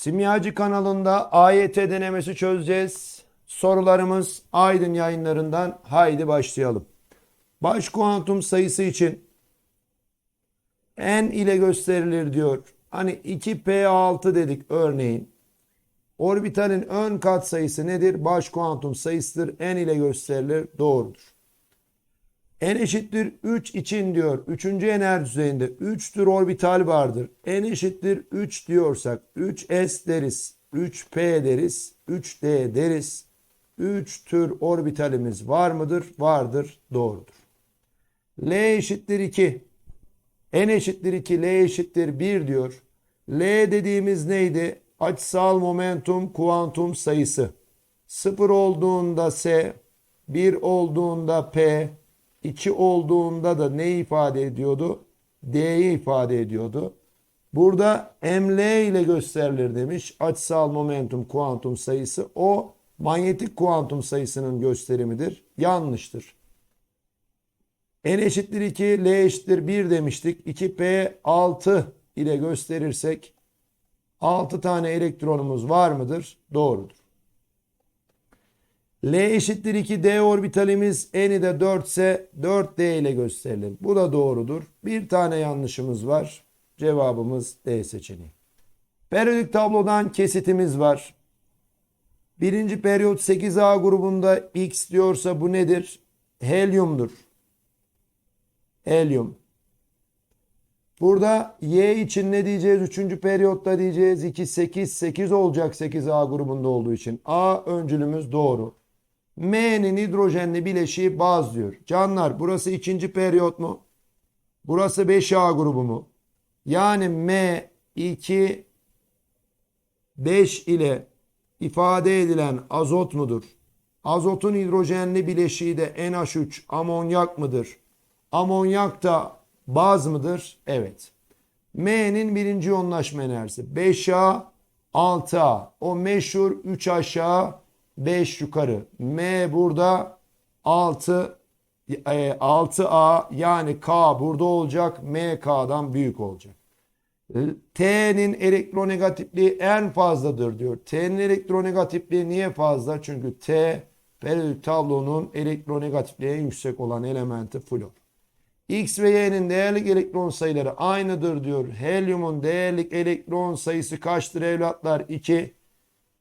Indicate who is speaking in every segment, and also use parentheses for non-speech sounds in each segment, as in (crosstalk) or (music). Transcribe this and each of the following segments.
Speaker 1: Simyacı kanalında AYT denemesi çözeceğiz. Sorularımız Aydın yayınlarından. Haydi başlayalım. Baş kuantum sayısı için n ile gösterilir diyor. Hani 2p6 dedik örneğin. Orbitalin ön katsayısı nedir? Baş kuantum sayısıdır. n ile gösterilir. Doğrudur. N eşittir 3 için diyor. Üçüncü enerji düzeyinde 3 tür orbital vardır. n eşittir 3 diyorsak 3s deriz. 3p deriz. 3d deriz. 3 tür orbitalimiz var mıdır? Vardır. Doğrudur. L eşittir 2. N eşittir 2, L eşittir 1 diyor. L dediğimiz neydi? Açısal momentum kuantum sayısı. 0 olduğunda S, 1 olduğunda P, 2 olduğunda da ne ifade ediyordu? D'yi ifade ediyordu. Burada ML ile gösterilir demiş. Açısal momentum kuantum sayısı. O manyetik kuantum sayısının gösterimidir. Yanlıştır. N eşittir 2, L eşittir 1 demiştik. 2P 6 ile gösterirsek 6 tane elektronumuz var mıdır? Doğrudur. L eşittir 2, D orbitalimiz N'i de 4 ise 4D ile gösterilir. Bu da doğrudur. Bir tane yanlışımız var. Cevabımız D seçeneği. Periyodik tablodan kesitimiz var. Birinci periyot 8A grubunda X diyorsa bu nedir? Helyumdur. Helyum. Burada Y için ne diyeceğiz? Üçüncü periyotta diyeceğiz. 2, 8, 8 olacak 8A grubunda olduğu için. A öncülümüz doğru. M'nin hidrojenli bileşiği baz diyor. Canlar burası ikinci periyot mu? Burası 5A grubu mu? Yani M 2 5 ile ifade edilen azot mudur? Azotun hidrojenli bileşiği de NH3 amonyak mıdır? Amonyak da baz mıdır? Evet. M'nin birinci yoğunlaşma enerjisi 5A 6A. O meşhur 3 aşağı 5 yukarı. M burada 6 6A yani K burada olacak. M K'dan büyük olacak. T'nin elektronegatifliği en fazladır diyor. T'nin elektronegatifliği niye fazla? Çünkü T periyodik tablonun elektronegatifliği en yüksek olan elementi flor. X ve Y'nin değerlik elektron sayıları aynıdır diyor. Helyumun değerlik elektron sayısı kaçtır evlatlar? 2.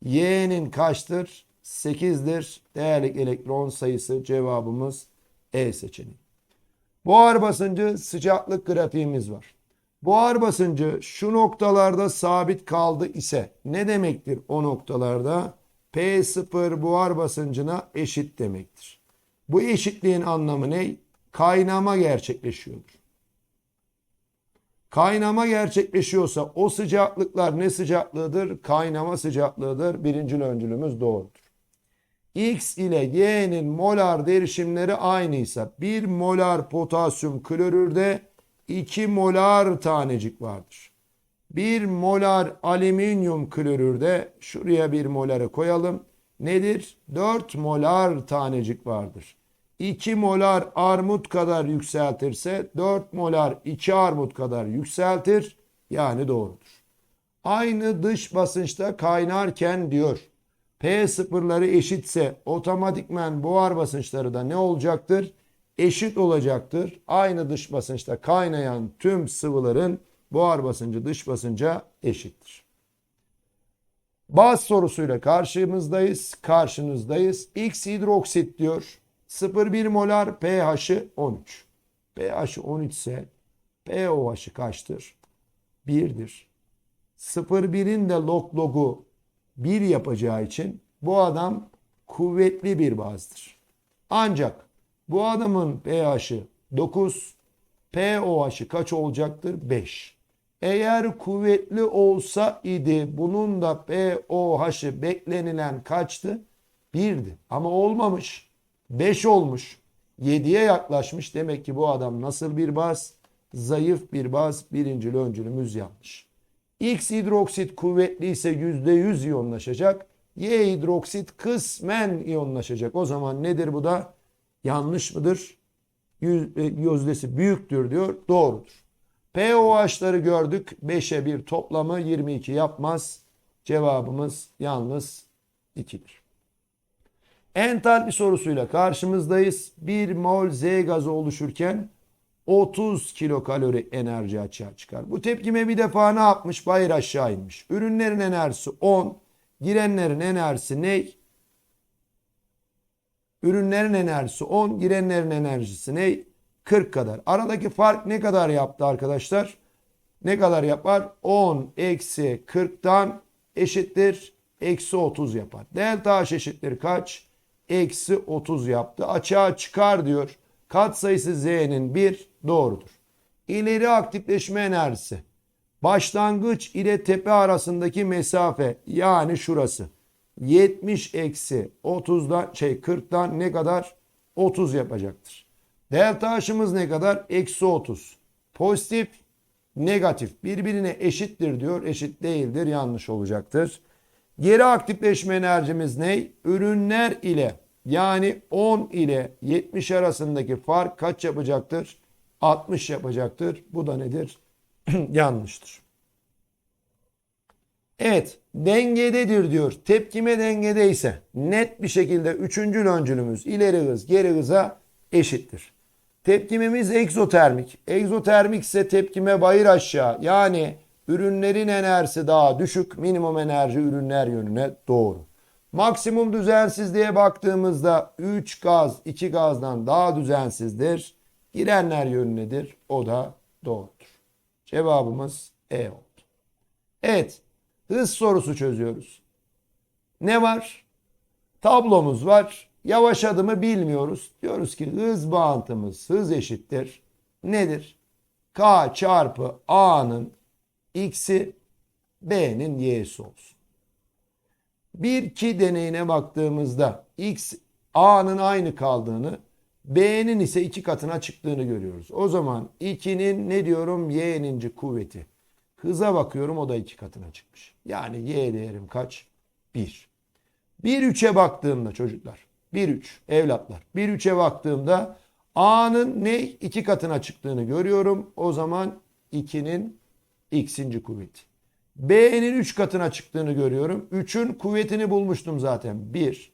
Speaker 1: Y'nin kaçtır? 8'dir. Değerlik elektron sayısı cevabımız E seçeneği. Buhar basıncı sıcaklık grafiğimiz var. Buhar basıncı şu noktalarda sabit kaldı ise ne demektir o noktalarda? P0 buhar basıncına eşit demektir. Bu eşitliğin anlamı ne? Kaynama gerçekleşiyordur. Kaynama gerçekleşiyorsa o sıcaklıklar ne sıcaklığıdır? Kaynama sıcaklığıdır. Birincil öncülümüz doğrudur. X ile Y'nin molar derişimleri aynıysa 1 molar potasyum klorürde 2 molar tanecik vardır. 1 molar alüminyum klorürde şuraya 1 moları koyalım. Nedir? 4 molar tanecik vardır. 2 molar armut kadar yükseltirse 4 molar 2 armut kadar yükseltir. Yani doğrudur. Aynı dış basınçta kaynarken diyor. P sıfırları eşitse otomatikmen buhar basınçları da ne olacaktır? Eşit olacaktır. Aynı dış basınçta kaynayan tüm sıvıların buhar basıncı dış basınca eşittir. Baz sorusuyla karşımızdayız, karşınızdayız. X hidroksit diyor. 0,1 molar pH'i 13. pH'i 13 ise pOH'ı kaçtır? 1'dir. 0,1'in de log logu 1 yapacağı için bu adam kuvvetli bir bazdır. Ancak bu adamın pH'i 9, pOH'ı kaç olacaktır? 5. Eğer kuvvetli olsa idi bunun da pOH'ı beklenilen kaçtı? 1'di. Ama olmamış. 5 olmuş. 7'ye yaklaşmış. Demek ki bu adam nasıl bir baz? Zayıf bir baz. Birincil öncülümüz yanlış. X hidroksit kuvvetli ise %100 iyonlaşacak. Y hidroksit kısmen iyonlaşacak. O zaman nedir bu da? Yanlış mıdır? Yüzdesi büyüktür diyor. Doğrudur. POH'ları gördük. 5'e bir toplamı 22 yapmaz. Cevabımız yalnız 2'dir. Entalpi sorusuyla karşımızdayız. 1 mol Z gazı oluşurken 30 kilokalori enerji açığa çıkar. Bu tepkime bir defa ne yapmış? Bayır aşağı inmiş. Ürünlerin enerjisi 10. Girenlerin enerjisi ne? Ürünlerin enerjisi 10. Girenlerin enerjisi ne? 40 kadar. Aradaki fark ne kadar yaptı arkadaşlar? Ne kadar yapar? 10 eksi 40'tan eşittir. Eksi 30 yapar. Delta H eşittir kaç? Eksi 30 yaptı. Açığa çıkar diyor. Kat sayısı Z'nin 1 doğrudur. İleri aktifleşme enerjisi. Başlangıç ile tepe arasındaki mesafe yani şurası. 70 eksi 30'dan şey 40'dan ne kadar? 30 yapacaktır. Delta H'ımız ne kadar? Eksi 30. Pozitif, negatif birbirine eşittir diyor. Eşit değildir yanlış olacaktır. Geri aktifleşme enerjimiz ne? Ürünler ile yani 10 ile 70 arasındaki fark kaç yapacaktır? 60 yapacaktır. Bu da nedir? (clears throat) Yanlıştır. Evet dengededir diyor. Tepkime dengedeyse net bir şekilde üçüncü öncülümüz ileri hız geri hıza eşittir. Tepkimemiz egzotermik. Egzotermik ise tepkime bayır aşağı yani ürünlerin enerjisi daha düşük minimum enerji ürünler yönüne doğru. Maksimum düzensizliğe baktığımızda 3 gaz 2 gazdan daha düzensizdir. Girenler yönünedir. O da doğrudur. Cevabımız E oldu. Evet. Hız sorusu çözüyoruz. Ne var? Tablomuz var. Yavaş adımı bilmiyoruz. Diyoruz ki hız bağıntımız hız eşittir. Nedir? K çarpı A'nın x'i B'nin y'si olsun. Bir iki deneyine baktığımızda x A'nın aynı kaldığını B'nin ise iki katına çıktığını görüyoruz. O zaman 2'nin ne diyorum y'ninci kuvveti. Hıza bakıyorum o da iki katına çıkmış. Yani y değerim kaç? 1. 1-3'e baktığımda çocuklar. 1-3 evlatlar. 1-3'e baktığımda A'nın ne? iki katına çıktığını görüyorum. O zaman 2'nin x'inci kuvveti. B'nin 3 katına çıktığını görüyorum. 3'ün kuvvetini bulmuştum zaten. 1.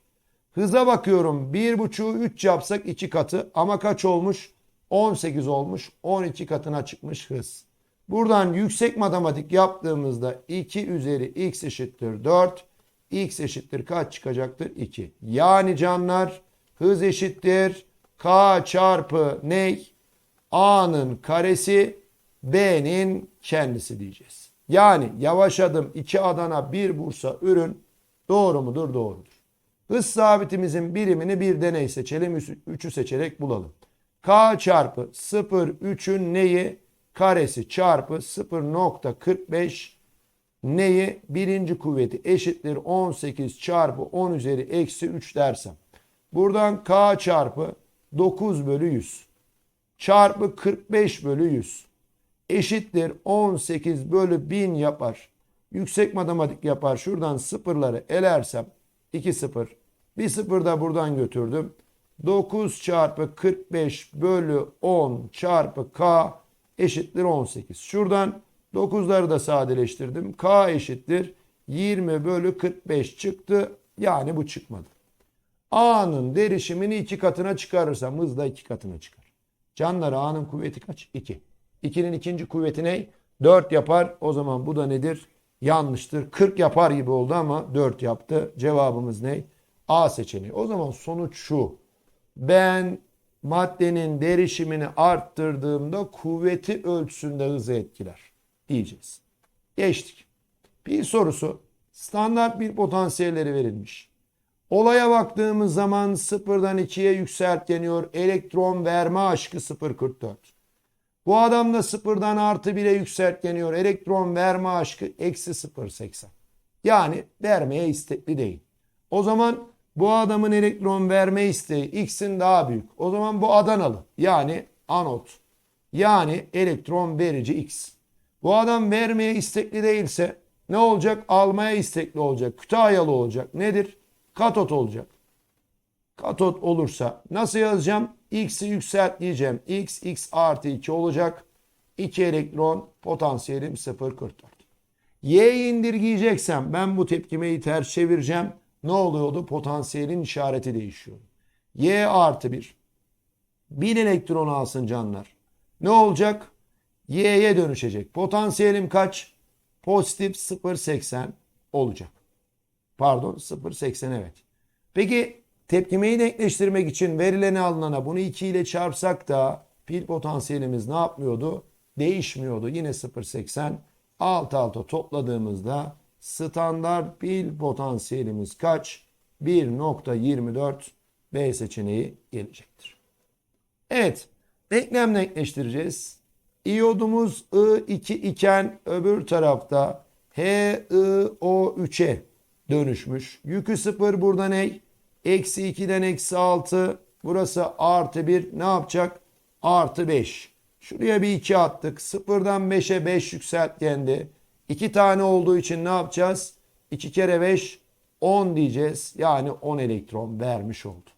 Speaker 1: Hıza bakıyorum. 1.5'u 3 yapsak 2 katı. Ama kaç olmuş? 18 olmuş. 12 katına çıkmış hız. Buradan yüksek matematik yaptığımızda 2 üzeri x eşittir 4. x eşittir kaç çıkacaktır? 2. Yani canlar hız eşittir k çarpı ne? A'nın karesi B'nin kendisi diyeceğiz. Yani yavaş adım 2 Adana 1 Bursa ürün doğru mudur? Doğrudur. Hız sabitimizin birimini bir deney seçelim. 3'ü seçerek bulalım. K çarpı 0 3'ün neyi? Karesi çarpı 0.45 neyi? Birinci kuvveti eşittir 18 çarpı 10 üzeri eksi 3 dersem. Buradan K çarpı 9 bölü 100 çarpı 45 bölü 100 eşittir 18 bölü 1000 yapar. Yüksek matematik yapar. Şuradan sıfırları elersem 2 sıfır. Bir sıfır da buradan götürdüm. 9 çarpı 45 bölü 10 çarpı k eşittir 18. Şuradan 9'ları da sadeleştirdim. K eşittir 20 bölü 45 çıktı. Yani bu çıkmadı. A'nın derişimini iki katına çıkarırsam hız da iki katına çıkar. Canlar A'nın kuvveti kaç? 2. 2'nin ikinci kuvveti ne? 4 yapar. O zaman bu da nedir? Yanlıştır. 40 yapar gibi oldu ama 4 yaptı. Cevabımız ne? A seçeneği. O zaman sonuç şu. Ben maddenin derişimini arttırdığımda kuvveti ölçüsünde hızı etkiler diyeceğiz. Geçtik. Bir sorusu standart bir potansiyelleri verilmiş. Olaya baktığımız zaman sıfırdan 2'ye yükseltgeniyor. Elektron verme aşkı 0.44. Bu adam da sıfırdan artı 1'e yükseltgeniyor. Elektron verme aşkı eksi 0.80. Yani vermeye istekli değil. O zaman bu adamın elektron verme isteği x'in daha büyük. O zaman bu Adanalı yani anot. Yani elektron verici x. Bu adam vermeye istekli değilse ne olacak? Almaya istekli olacak. Kütahyalı olacak. Nedir? Katot olacak. Katot olursa nasıl yazacağım? X'i yükselt diyeceğim. X, X artı 2 olacak. 2 elektron potansiyelim 0.44. Y'yi indirgeyeceksem ben bu tepkimeyi ters çevireceğim. Ne oluyordu? Potansiyelin işareti değişiyor. Y artı 1. 1 elektron alsın canlar. Ne olacak? Y'ye dönüşecek. Potansiyelim kaç? Pozitif 0.80 olacak. Pardon 0.80 evet. Peki tepkimeyi denkleştirmek için verilene alınana bunu 2 ile çarpsak da pil potansiyelimiz ne yapmıyordu? Değişmiyordu. Yine 0.80 alt alta topladığımızda standart pil potansiyelimiz kaç? 1.24 B seçeneği gelecektir. Evet. Denklem denkleştireceğiz. İyodumuz I2 iken öbür tarafta HiO3'e dönüşmüş. Yükü 0 burada ne? Eksi 2'den eksi 6. Burası artı 1. Ne yapacak? Artı 5. Şuraya bir 2 attık. 0'dan 5'e 5 yükseltgendi. 2 tane olduğu için ne yapacağız? 2 kere 5 10 diyeceğiz. Yani 10 elektron vermiş oldu.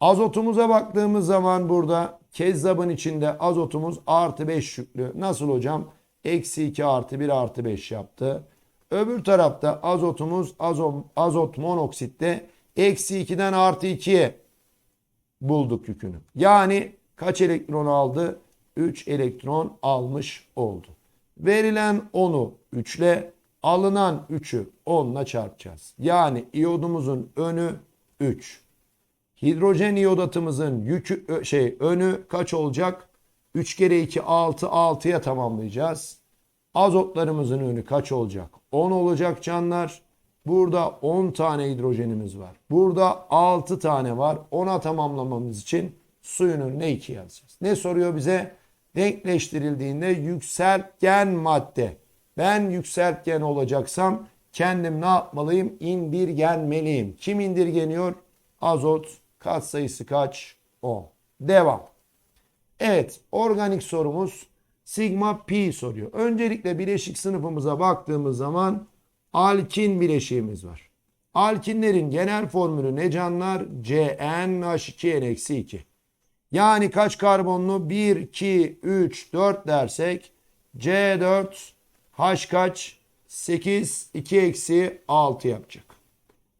Speaker 1: Azotumuza baktığımız zaman burada kezzabın içinde azotumuz artı 5 yüklü. Nasıl hocam? Eksi 2 artı 1 artı 5 yaptı. Öbür tarafta azotumuz azot, azot monoksitte eksi 2'den artı 2'ye bulduk yükünü. Yani kaç elektron aldı? 3 elektron almış oldu. Verilen 10'u 3 ile alınan 3'ü 10 ile çarpacağız. Yani iyodumuzun önü 3. Hidrojen iodatımızın yükü şey önü kaç olacak? 3 kere 2 6 6'ya tamamlayacağız. Azotlarımızın önü kaç olacak? 10 olacak canlar. Burada 10 tane hidrojenimiz var. Burada 6 tane var. 10'a tamamlamamız için suyun önüne 2 yazacağız. Ne soruyor bize? Denkleştirildiğinde yükseltgen madde. Ben yükseltgen olacaksam kendim ne yapmalıyım? İndirgenmeliyim. Kim indirgeniyor? Azot katsayısı kaç? 10. Devam. Evet, organik sorumuz sigma pi soruyor. Öncelikle bileşik sınıfımıza baktığımız zaman alkin bileşiğimiz var. Alkinlerin genel formülü ne canlar? CnH2n-2. Yani kaç karbonlu? 1, 2, 3, 4 dersek C4 H kaç? 8, 2 eksi 6 yapacak.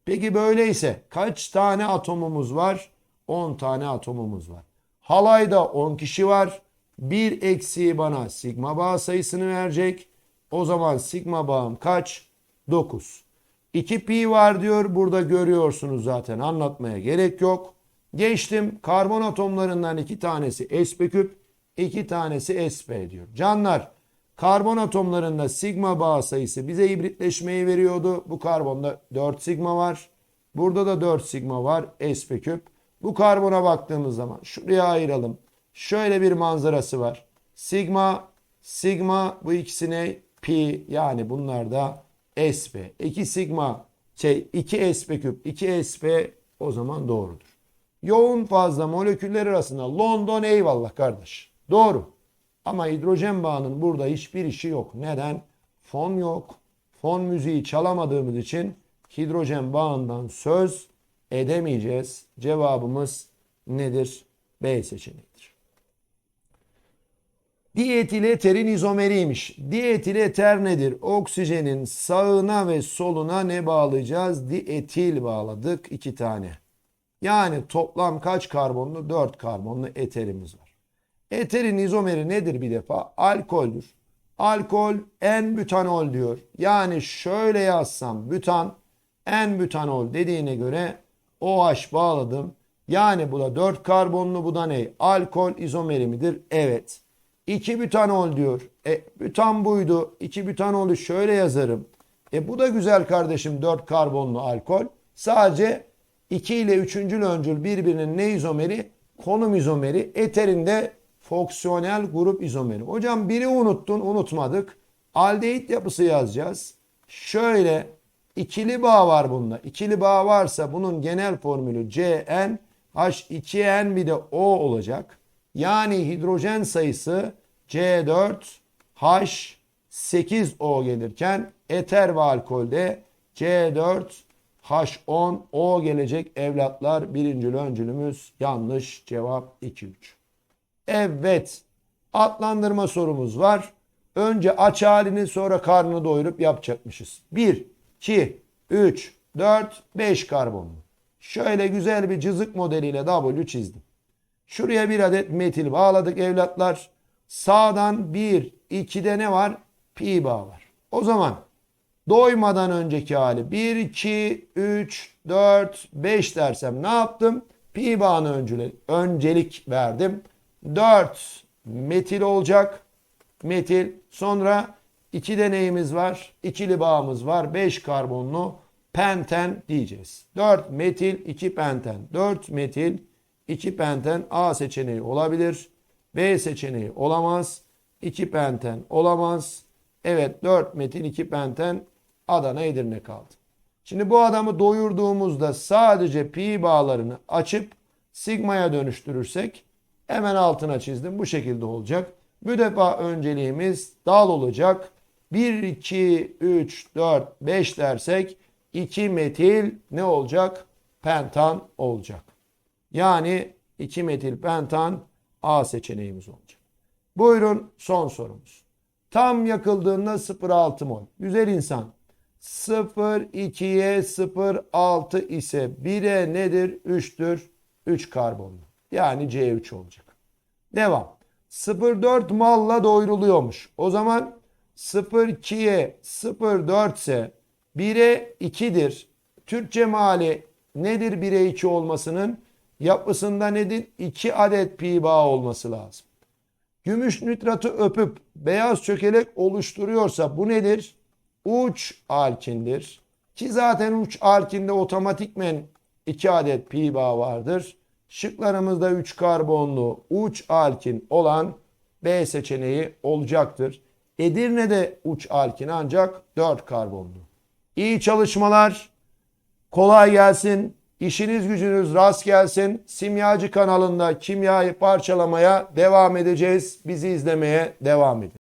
Speaker 1: Peki böyleyse kaç tane atomumuz var? 10 tane atomumuz var. Halayda 10 kişi var. Bir eksiği bana sigma bağ sayısını verecek. O zaman sigma bağım kaç? 9. 2 pi var diyor. Burada görüyorsunuz zaten anlatmaya gerek yok. Geçtim. Karbon atomlarından iki tanesi sp küp, iki tanesi sp diyor. Canlar karbon atomlarında sigma bağ sayısı bize hibritleşmeyi veriyordu. Bu karbonda 4 sigma var. Burada da 4 sigma var sp küp. Bu karbona baktığımız zaman şuraya ayıralım. Şöyle bir manzarası var. Sigma, sigma bu ikisine pi yani bunlar da sp. 2 sigma şey 2 sp küp 2 sp o zaman doğrudur. Yoğun fazla moleküller arasında London eyvallah kardeş. Doğru. Ama hidrojen bağının burada hiçbir işi yok. Neden? Fon yok. Fon müziği çalamadığımız için hidrojen bağından söz edemeyeceğiz. Cevabımız nedir? B seçeneğidir. Dietil eterin izomeriymiş. Dietil eter nedir? Oksijenin sağına ve soluna ne bağlayacağız? Dietil bağladık iki tane. Yani toplam kaç karbonlu? 4 karbonlu eterimiz var. Eterin izomeri nedir bir defa? Alkoldür. Alkol en-bütanol diyor. Yani şöyle yazsam bütan en-bütanol dediğine göre OH bağladım. Yani bu da 4 karbonlu bu da ne? Alkol izomeri midir? Evet. 2 bütanol diyor. E bütan buydu. 2 bütanolü şöyle yazarım. E bu da güzel kardeşim 4 karbonlu alkol. Sadece 2 ile 3. öncül birbirinin ne izomeri? Konum izomeri. Eterinde fonksiyonel grup izomeri. Hocam biri unuttun unutmadık. Aldehit yapısı yazacağız. Şöyle ikili bağ var bunda. İkili bağ varsa bunun genel formülü CN H2N bir de O olacak. Yani hidrojen sayısı C4 H8O gelirken eter ve alkolde C4 H10 O gelecek evlatlar. Birinci öncülümüz yanlış cevap 2-3. Evet adlandırma sorumuz var. Önce aç halini sonra karnını doyurup yapacakmışız. 1, 2, 3, 4, 5 karbonlu. Şöyle güzel bir cızık modeliyle W çizdim. Şuraya bir adet metil bağladık evlatlar. Sağdan 1, 2'de ne var? Pi bağı var. O zaman doymadan önceki hali 1, 2, 3, 4, 5 dersem ne yaptım? Pi bağına öncelik, öncelik verdim. 4 metil olacak. Metil. Sonra 2 deneyimiz var. İkili bağımız var. 5 karbonlu penten diyeceğiz. 4 metil 2 penten. 4 metil 2 penten A seçeneği olabilir. B seçeneği olamaz. 2 penten olamaz. Evet 4 metil 2 penten Adana Edirne kaldı. Şimdi bu adamı doyurduğumuzda sadece pi bağlarını açıp sigmaya dönüştürürsek hemen altına çizdim. Bu şekilde olacak. Bu defa önceliğimiz dal olacak. 1, 2, 3, 4, 5 dersek 2 metil ne olacak? Pentan olacak. Yani 2 metil pentan A seçeneğimiz olacak. Buyurun son sorumuz. Tam yakıldığında 0,6 mol. Güzel insan. 0,2'ye 0,6 ise 1'e nedir? 3'tür. 3 karbonlu. Yani C3 olacak. Devam. 0,4 malla doyuruluyormuş. O zaman 0,2'ye 0,4 ise 1'e 2'dir. Türkçe mali nedir 1'e 2 olmasının? Yapısında nedir? 2 adet pi bağı olması lazım. Gümüş nitratı öpüp beyaz çökelek oluşturuyorsa bu nedir? Uç alkindir. Ki zaten uç alkinde otomatikmen 2 adet pi bağı vardır. Şıklarımızda 3 karbonlu uç alkin olan B seçeneği olacaktır. Edirne'de uç alkin ancak 4 karbonlu. İyi çalışmalar. Kolay gelsin. İşiniz gücünüz rast gelsin. Simyacı kanalında kimyayı parçalamaya devam edeceğiz. Bizi izlemeye devam edin.